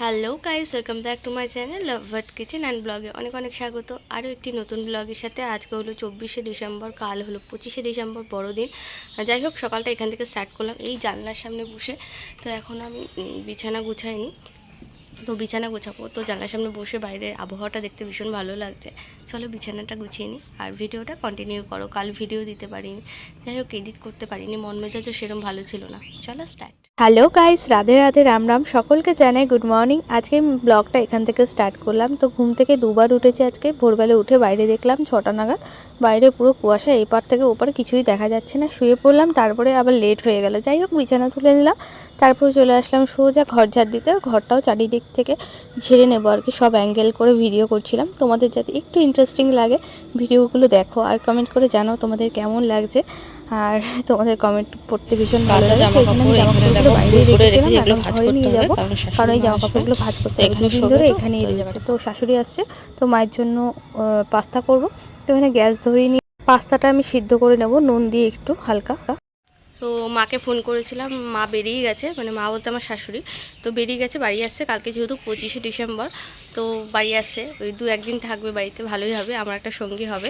Hello guys welcome back to my channel love Bhatt kitchen and ব্লগে অনেক অনেক স্বাগত। আরও একটি নতুন ব্লগের সাথে আজকে হলো চব্বিশে ডিসেম্বর, কাল হলো পঁচিশে ডিসেম্বর, বড়দিন। যাই হোক, সকালটা এখান থেকে স্টার্ট করলাম এই জানলার সামনে বসে। তো এখন আমি বিছানা গুছাইনি। তো বিছানা গোছাবো। তো জানলার সামনে বসে বাইরের আবহাওয়াটা দেখতে ভীষণ ভালো লাগছে। চলো বিছানাটা গুছিয়ে নিই আর ভিডিওটা কন্টিনিউ করো। কাল ভিডিও দিতে পারিনি। যাই হোক এডিট করতে পারিনি। মন মেজাজও সেরকম ভালো ছিল না। চলো start hello guys Radhe Radhe, Ram Ram. সকলকে জানাই গুড মর্নিং আজকে ব্লগটা এখান থেকে স্টার্ট করলাম। তো ঘুম থেকে দুবার উঠেছি আজকে। ভোরবেলা উঠে বাইরে দেখলাম ছটা নাগাদ। বাইরে পুরো কুয়াশা এপার থেকে ওপার কিছুই দেখা যাচ্ছে না। শুয়ে পড়লাম, তারপরে আবার লেট হয়ে গেল। যাই হোক, বিছানা তুলে নিলাম। তারপর চলে আসলাম সোজা ঘর ঝাড় দিতে। ঘরটাও চারিদিক থেকে ঝেড়ে নেব আর কি। সব অ্যাঙ্গেল করে ভিডিও করছিলাম। তোমাদের যাতে একটু ইন্টারেস্টিং লাগে ভিডিওগুলো দেখো আর কমেন্ট করে জানাও তোমাদের কেমন লাগছে। আর তোমাদের কমেন্ট পড়তে ভীষণ ভালো লাগে। এখানে জামা কাপড়গুলো বাইরেই রেখেছিলাম এখন ঘরে নিয়ে যাব। কারণ এই জামা কাপড়গুলো ভাজ করতে এখানে দুদিন ধরে এখানেই রয়েছে। তো শাশুড়ি আসছে তো মায়ের জন্য পাস্তা করব। তো এখানে গ্যাস ধরিয়ে নিয়ে পাস্তাটা আমি সিদ্ধ করে নেব নুন দিয়ে একটু হালকা। তো মাকে ফোন করেছিলাম, মা বেরিয়ে গেছে মানে মা বলতে আমার শাশুড়ি। তো বেরিয়ে গেছে, বাড়ি আসছে, কালকে যেহেতু পঁচিশে ডিসেম্বর, তো বাড়ি আসছে। ওই দু একদিন থাকবে বাড়িতে, ভালোই হবে, আমার একটা সঙ্গী হবে।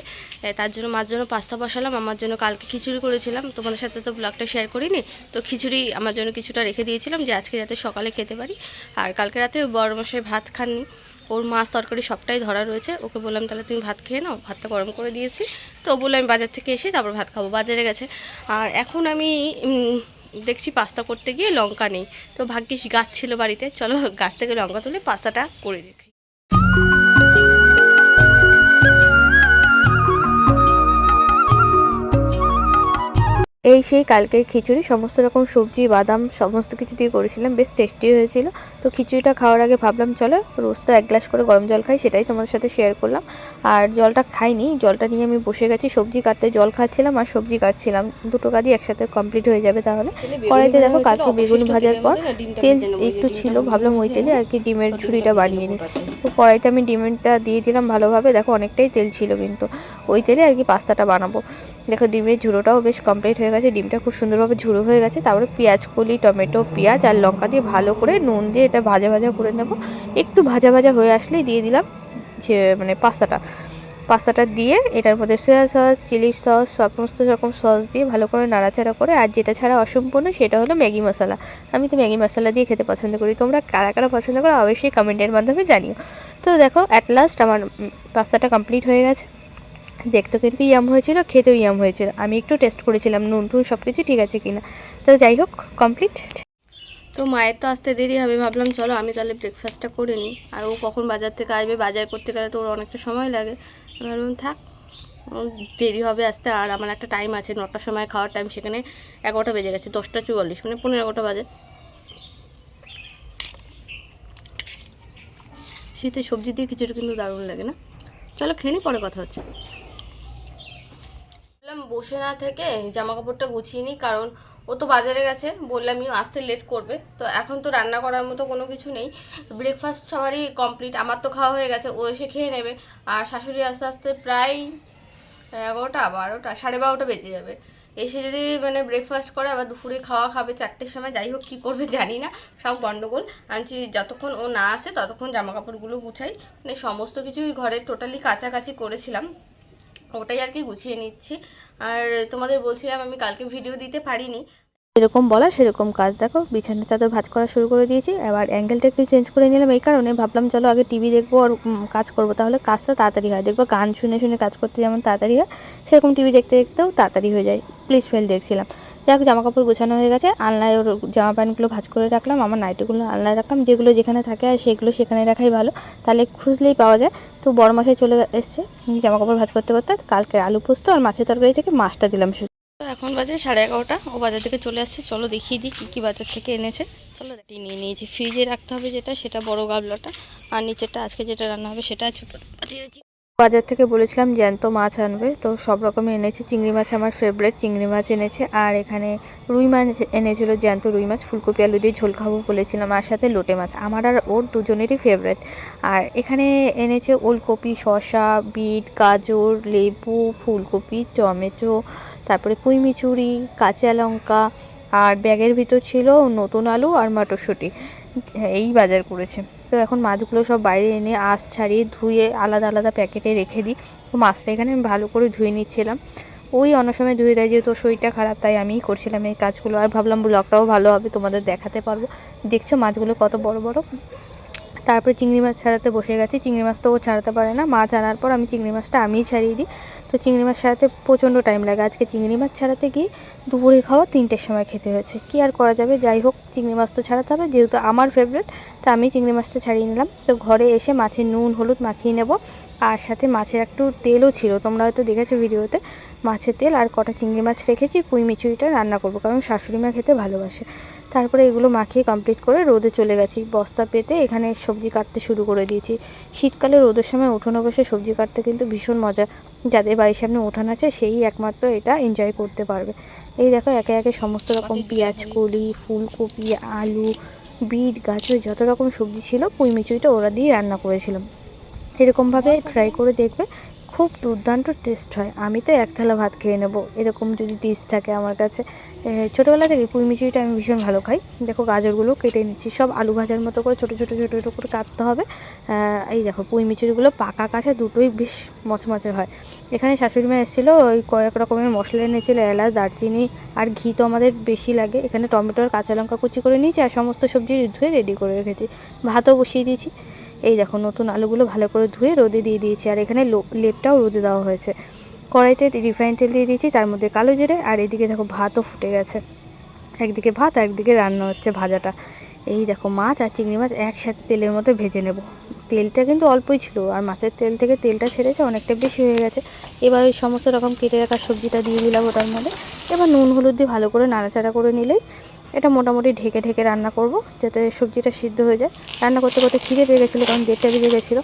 তার জন্য মার জন্য পাস্তা বসালাম, আমার জন্য কালকে খিচুড়ি করেছিলাম। তোমাদের সাথে তো ব্লগটা শেয়ার করিনি, তো খিচুড়ি আমার জন্য কিছুটা রেখে দিয়েছিলাম যে আজকে যাতে সকালে খেতে পারি। আর কালকে রাতে বড় মশাই ভাত খাননি ওর মাছ তরকারি সবটাই ধরা রয়েছে। ওকে বললাম, তাহলে তুমি ভাত খেয়ে নাও, ভাতটা গরম করে দিয়েছি। তো বলল, আমি বাজার থেকে এসে তারপর ভাত খাব। বাজারে গেছে। আর এখন আমি দেখছি পাস্তা করতে গিয়ে লঙ্কা নেই। তো ভাগ্যিস গাছ ছিল বাড়িতে। চলো গাছ থেকে লঙ্কা তুলে পাস্তাটা করে দেখি এই সেই কালকের খিচুড়ি সমস্ত রকম সবজি বাদাম সমস্ত কিছু দিয়ে করেছিলাম বেশ টেস্টি হয়েছিল। তো খিচুড়িটা খাওয়ার আগে ভাবলাম চলো রোজ তো এক গ্লাস করে গরম জল খাই সেটাই তোমাদের সাথে শেয়ার করলাম। আর জলটা খাইনি জলটা নিয়ে আমি বসে গেছি সবজি কাটতে জল খাচ্ছিলাম আর সবজি কাটছিলাম। দুটো কাজই একসাথে কমপ্লিট হয়ে যাবে তাহলে। কড়াইতে দেখো কালকে বেগুন ভাজার পর তেল একটু ছিল ভাবলাম ওই তেলে আর কি ডিমের ঝুড়িটা বানিয়ে নিই। তো কড়াইতে আমি ডিমেরটা দিয়ে দিলাম ভালোভাবে দেখো অনেকটাই তেল ছিল কিন্তু। ওই তেলে আর কি পাস্তাটা বানাবো। দেখো ডিমের ঝুড়োটাও বেশ কমপ্লিট হয়ে গেছে, ডিমটা খুব সুন্দরভাবে ঝুড়ো হয়ে গেছে। তারপরে পেঁয়াজ কলি, টমেটো, পেঁয়াজ আর লঙ্কা দিয়ে ভালো করে নুন দিয়ে এটা ভাজা ভাজা করে নেব। একটু ভাজা ভাজা হয়ে আসলেই দিয়ে দিলাম যে মানে পাস্তাটা। পাস্তাটা দিয়ে এটার মধ্যে সয়া সস চিলি সস সমস্ত রকম সস দিয়ে ভালো করে নাড়াচাড়া করে, আর যেটা ছাড়া অসম্পূর্ণ সেটা হলো ম্যাগি মশলা। আমি তো ম্যাগি মশলা দিয়ে খেতে পছন্দ করি, তোমরা কারা কারা পছন্দ করো অবশ্যই কমেন্টের মাধ্যমে জানিও। তো দেখো অ্যাট লাস্ট আমার পাস্তাটা কমপ্লিট হয়ে গেছে। দেখতে কিন্তু ইয়াম হয়েছিল, খেতেও ইয়াম হয়েছিল। আমি একটু টেস্ট করেছিলাম, নুন টুন সব কিছু ঠিক আছে কিনা। তো যাই হোক কমপ্লিট তো মায়ের তো আসতে দেরি হবে, ভাবলাম চলো আমি তাহলে ব্রেকফাস্টটা করে নিই। আর ও কখন বাজার থেকে আসবে, বাজার করতে গেলে তো ওর অনেকটা সময় লাগে। ভাবলাম, থাক দেরি হবে আসতে, আর আমার একটা টাইম আছে, নটার সময় খাওয়ার টাইম সেখানে এগারোটা বেজে গেছে, দশটা চুয়াল্লিশ মানে পনেরো এগারোটা বাজে। শীতে সবজি দিয়ে খিচুড়ি কিন্তু দারুণ লাগে না। চলো খেয়ে পরে কথা হচ্ছে। বললাম বসে না থেকে জামা কাপড়টা গুছিয়ে নিই, কারণ ও তো বাজারে গেছে বললামই আসতে লেট করবে। তো এখন তো রান্না করার মতো কোনো কিছু নেই। ব্রেকফাস্ট সবারই কমপ্লিট আমার তো খাওয়া হয়ে গেছে, ও এসে খেয়ে নেবে। আর শাশুড়ি আস্তে আস্তে প্রায়, এগারোটা, বারোটা, সাড়ে বারোটা বেজে যাবে। এসে যদি মানে ব্রেকফাস্ট করে, আবার দুপুরে খাওয়া খাবে চারটের সময়, যাই হোক কী করবে জানি না, সব গন্ডগোল। আনছি, যতক্ষণ ও না আসে, ততক্ষণ জামা কাপড়গুলো গুছাই। মানে সমস্ত কিছুই ঘরে টোটালি কাছাকাছি করেছিলাম। ওটাই আর কি গুছিয়ে নিচ্ছি। আর তোমাদের বলছিলাম আমি কালকে ভিডিও দিতে পারিনি। যেরকম বলা সেরকম কাজ। দেখো বিছানার চাদর ভাজ করা শুরু করে দিয়েছি। এবার অ্যাঙ্গেলটা একটু চেঞ্জ করে নিলাম এই কারণে। ভাবলাম, চলো আগে টিভি দেখব আর কাজ করব। তাহলে কাজটা তাড়াতাড়ি হয়। দেখব গান শুনে শুনে কাজ করতে যেমন তাড়াতাড়ি হয়, সেরকম টিভি দেখতে দেখতেও তাড়াতাড়ি হয়ে যায়। প্লিজ ফেল দেখছিলাম। যাক জামা কাপড় গোছানো হয়ে গেছে। আলনায় ওর জামা প্যান্টগুলো ভাজ করে রাখলাম, আমার নাইটিগুলো আলনায় রাখলাম। যেগুলো যেখানে থাকে আর সেগুলো সেখানে রাখাই ভালো। তাহলে খুঁজলেই পাওয়া যায়। তো বড় মাসায় চলে এসছে জামা কাপড় ভাজ করতে করতে। কালকে আলু পোস্ত আর মাছের তরকারি থেকে মাছটা দিলাম শুধু। এখন বাজে সাড়ে এগারোটা, ও বাজার থেকে চলে আসছে। চলো দেখিয়ে দিই কী কী বাজার থেকে এনেছে। চলো দেখি। নিয়ে নিয়েছি। ফ্রিজে রাখতে হবে যেটা, সেটা বড় গাবলাটা। আর নিচেরটা আজকে যেটা রান্না হবে সেটা ছোটো পাঠিয়েছি বাজার থেকে বলেছিলাম জ্যান্ত মাছ আনবে, তো সব রকমই এনেছে। চিংড়ি মাছ আমার ফেভারিট চিংড়ি মাছ এনেছে। আর এখানে রুই মাছ এনেছিল, জ্যান্ত রুই মাছ, ফুলকপি, আলু দিয়ে ঝোল খাব বলেছিলাম, আর সাথে লোটে মাছ। আমার আর ওর দুজনেরই ফেভারিট আর এখানে এনেছে ওলকপি, শসা, বিট, গাজর, লেবু, ফুলকপি, টমেটো, তারপরে পুঁইমিচুরি কাঁচা লঙ্কা, আর ব্যাগের ভিতর ছিল নতুন আলু আর মটরশুঁটি। এই বাজার করেছে। তো এখন মাছগুলো সব বাইরে এনে আঁশ ছাড়িয়ে ধুয়ে আলাদা আলাদা প্যাকেটে রেখে দিই। তো মাছটা এখানে আমি ভালো করে ধুয়ে নিচ্ছিলাম। ওই অন্য সময় ধুয়ে দেয়, যেহেতু শরীরটা খারাপ, তাই আমিই করছিলাম এই কাজগুলো। আর ভাবলাম ব্লগটাও ভালো হবে, তোমাদের দেখাতে পারব। দেখছ মাছগুলো কত বড় বড়? তারপরে চিংড়ি মাছ ছাড়াতে বসে গেছি। চিংড়ি মাছ তো ও ছাড়াতে পারে না। মাছ আনার পর আমি চিংড়ি মাছটা আমিই ছাড়িয়ে দিই। তো চিংড়ি মাছ ছাড়াতে প্রচণ্ড টাইম লাগে। আজকে চিংড়ি মাছ ছাড়াতে গিয়ে দুপুরে খাওয়া তিনটের সময় খেতে হয়েছে। কী আর করা যাবে? যাই হোক, চিংড়ি মাছ তো ছাড়াতে হবে। যেহেতু আমার ফেভারিট তা আমি চিংড়ি মাছটা ছাড়িয়ে নিলাম। তো ঘরে এসে মাছের নুন, হলুদ মাখিয়ে নেব। আর সাথে মাছের একটু তেলও ছিল। তোমরা হয়তো দেখেছ ভিডিওতে। মাছের তেল আর কটা চিংড়ি মাছ রেখেছি। পুঁই মিচুরিটা রান্না করব। কারণ শাশুড়ি মা খেতে ভালোবাসে। তারপরে এগুলো মাখিয়ে কমপ্লিট করে রোদে চলে গেছি। বস্তা পেতে এখানে সবজি কাটতে শুরু করে দিয়েছি। শীতকালে রোদের সময় উঠোনে বসে সবজি কাটতে কিন্তু ভীষণ মজা। যাদের বাড়ির সামনে উঠান আছে সেই একমাত্র এটা এনজয় করতে পারবে। এই দেখো একে একে সমস্ত রকম পেঁয়াজ কলি ফুলকপি আলু বিট গাজর যত রকম সবজি ছিল পুঁই মিচুরিটা ওরা দিয়ে রান্না করেছিলাম এরকমভাবে ট্রাই করে দেখবে খুব দুর্দান্ত টেস্ট হয়। আমি তো এক থালা ভাত খেয়ে নেব। এরকম যদি ডিশ থাকে আমার কাছে। ছোটোবেলা থেকে পুঁই মিচুরিটা আমি ভীষণ ভালো খাই। দেখো গাজরগুলো কেটে নিচ্ছি। সব আলু ভাজার মতো করে ছোটো ছোটো ছোটো ছোটো করে কাটতে হবে। এই দেখো পুঁই মিচুরিগুলো পাকা কাঁচা দুটোই বেশ মচমচে হয়। এখানে শাশুড়ি মা এসেছিল, ওই কয়েক রকমের মশলা এনেছিলো, এলাচ, দারচিনি আর ঘি তো আমাদের বেশি লাগে। এখানে টমেটো আর কাঁচা লঙ্কা কুচি করে নিয়েছি আর সমস্ত সবজি ধুয়ে রেডি করে রেখেছি। ভাতও বসিয়ে দিয়েছি। এই দেখো, নতুন আলুগুলো ভালো করে ধুয়ে রোদে দিয়ে দিয়েছি। আর এখানে লেপটাও রোদে দেওয়া হয়েছে। কড়াইতে রিফাইন তেল দিয়ে দিয়েছি, তার মধ্যে কালো জিরে, আর এদিকে দেখো ভাতও ফুটে গেছে। একদিকে ভাত, আর একদিকে রান্না হচ্ছে ভাজাটা। এই দেখো, মাছ আর চিংড়ি মাছ একসাথে তেলের মধ্যে ভেজে নেব। তেলটা কিন্তু অল্পই ছিল আর মাছের তেল থেকে তেলটা ছেড়েছে, অনেকটা বেশি হয়ে গেছে। এবার ওই সমস্ত রকম কেটে রাখা সবজিটা দিয়ে দিলাম ওটার মধ্যে। এবার নুন হলুদ দিয়ে ভালো করে নাড়াচাড়া করে নিলেই এটা মোটামুটি ঢেকে ঢেকে রান্না করব, যাতে সবজিটা সিদ্ধ হয়ে যায়। রান্না করতে করতে খিদে পেয়ে গেছিল, কারণ দেড়টা বেজে গেছিল।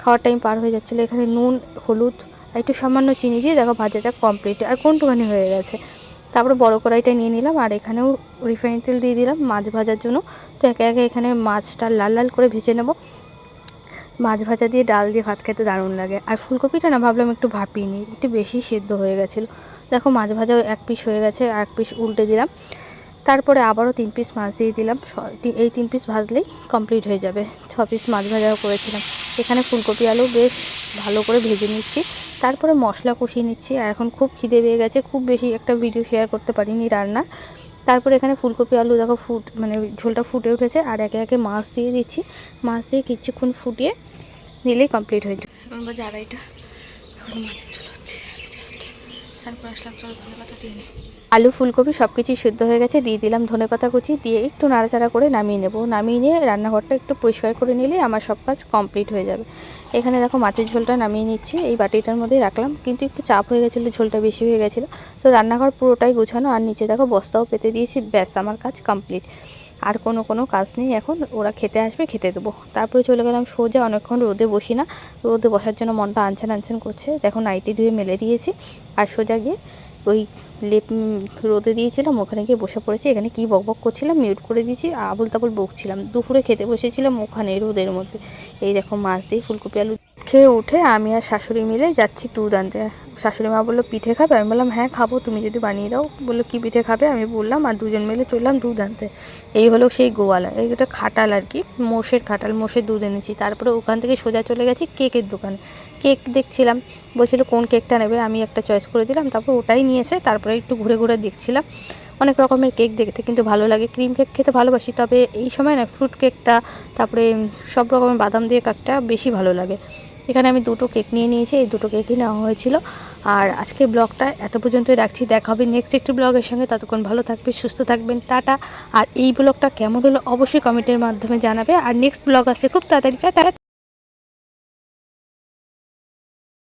খাওয়ার টাইম পার হয়ে যাচ্ছিল। এখানে নুন, হলুদ আর একটু সামান্য চিনি দিয়ে দেখো ভাজাটা কমপ্লিট আর কোনটুখানি হয়ে গেছে। তারপরে বড় কড়াইটা নিয়ে নিলাম আর এখানেও রিফাইন তেল দিয়ে দিলাম মাছ ভাজার জন্য। তো একে একে এখানে মাছটা লাল লাল করে ভেজে নেব। মাছ ভাজা দিয়ে ডাল দিয়ে ভাত খেতে দারুণ লাগে। আর ফুলকপিটা না ভাবলাম একটু ভাপিয়ে নিই, একটু বেশি সেদ্ধ হয়ে গেছিল। দেখো মাছ ভাজাও এক পিস হয়ে গেছে, আর এক পিস উল্টে দিলাম। তারপরে আবারও তিন পিস মাছ দিয়ে দিলাম। এই তিন পিস ভাজলেই কমপ্লিট হয়ে যাবে। ছ পিস মাছ ভাজাও করেছিলাম। এখানে ফুলকপি আলু বেশ ভালো করে ভেজে নিচ্ছি। তারপরে মশলা কষিয়ে নিচ্ছি। আর এখন খুব খিদে পেয়ে গেছে। খুব বেশি একটা ভিডিও শেয়ার করতে পারিনি রান্নার। তারপরে এখানে ফুলকপি, আলু, দেখো ফুট মানে ঝোলটা ফুটে উঠেছে আর একে একে মাছ দিয়ে দিচ্ছি। মাছ দিয়ে কিছুক্ষণ ফুটিয়ে নিলেই কমপ্লিট হয়ে যাবে। এখন বাজে আড়াইটা। এখন মাছের ঝোল ধনে পাতা আলু, ফুলকপি সব কিছুই সিদ্ধ হয়ে গেছে, দিয়ে দিলাম ধনেপাতা কুচি, দিয়ে একটু নাড়াচাড়া করে নামিয়ে নেব। নামিয়ে নিয়ে রান্নাঘরটা একটু পরিষ্কার করে নিলেই আমার সব কাজ কমপ্লিট হয়ে যাবে। এখানে দেখো মাছের ঝোলটা নামিয়ে নিচ্ছি, এই বাটিটার মধ্যেই রাখলাম, কিন্তু একটু চাপ হয়ে গেছিল, ঝোলটা বেশি হয়ে গেছিল। তো রান্নাঘর পুরোটাই গুছানো, আর নিচে দেখো বস্তাও পেতে দিয়েছি, ব্যাস আমার কাজ কমপ্লিট। আর কোনো কোনো কাজ নেই, এখন ওরা খেতে আসবে, খেতে দেবো। তারপরে চলে গেলাম সোজা অনেকক্ষণ রোদে বসি না। রোদে বসার জন্য মনটা আনছান আনছান করছে। দেখো নাইটি ধুয়ে মেলে দিয়েছি আর সোজা গিয়ে ওই লেপ রোদে দিয়েছিলাম, ওখানে গিয়ে বসে পড়েছি। এখানে কি বকবক করছিলাম মিউট করে দিয়েছি, আবুল তাবুল বকছিলাম। দুপুরে খেতে বসেছিলাম ওখানে রোদের মধ্যে। এই দেখো মাছ দিয়ে ফুলকপি আলু খেয়ে উঠে আমি আর শাশুড়ি মিলে যাচ্ছি দুধ আনতে। শাশুড়ি মা বলল, পিঠে খাবে? আমি বললাম হ্যাঁ খাব, তুমি যদি বানিয়ে দাও। বলল, কী পিঠে খাবে? আমি বললাম, আর দুজন মিলে চললাম দুধ আনতে। এই হলো সেই গোয়ালা, এইটা খাটাল আর কি, মোষের খাটাল মোষের দুধ এনেছি। তারপরে ওখান থেকে সোজা চলে গেছি কেকের দোকানে। কেক দেখছিলাম, বলছিল, কোন কেকটা নেবে? আমি একটা চয়েস করে দিলাম, তারপর ওটাই নিয়েছে তারপরে একটু ঘুরে ঘুরে দেখছিলাম। অনেক রকমের কেক দেখতে, কিন্তু ভালো লাগে। ক্রিম কেক খেতে ভালোবাসি, তবে এই সময় না, ফ্রুট কেকটা, তারপরে সব রকমের বাদাম দিয়ে কেকটা বেশি ভালো লাগে। এখানে আমি দুটো কেক নিয়ে নিয়েছি, এই দুটো কেকই নেওয়া হয়েছিল। আর আজকে ব্লগটা এত পর্যন্তই রাখছি, দেখা হবে নেক্সট একটি ব্লগের সঙ্গে, ততক্ষণ ভালো থাকবে, সুস্থ থাকবেন, টাটা। আর এই ব্লগটা কেমন হলো অবশ্যই কমেন্টের মাধ্যমে জানাবে। আর নেক্সট ব্লগ আছে খুব তাড়াতাড়ি, টাটা।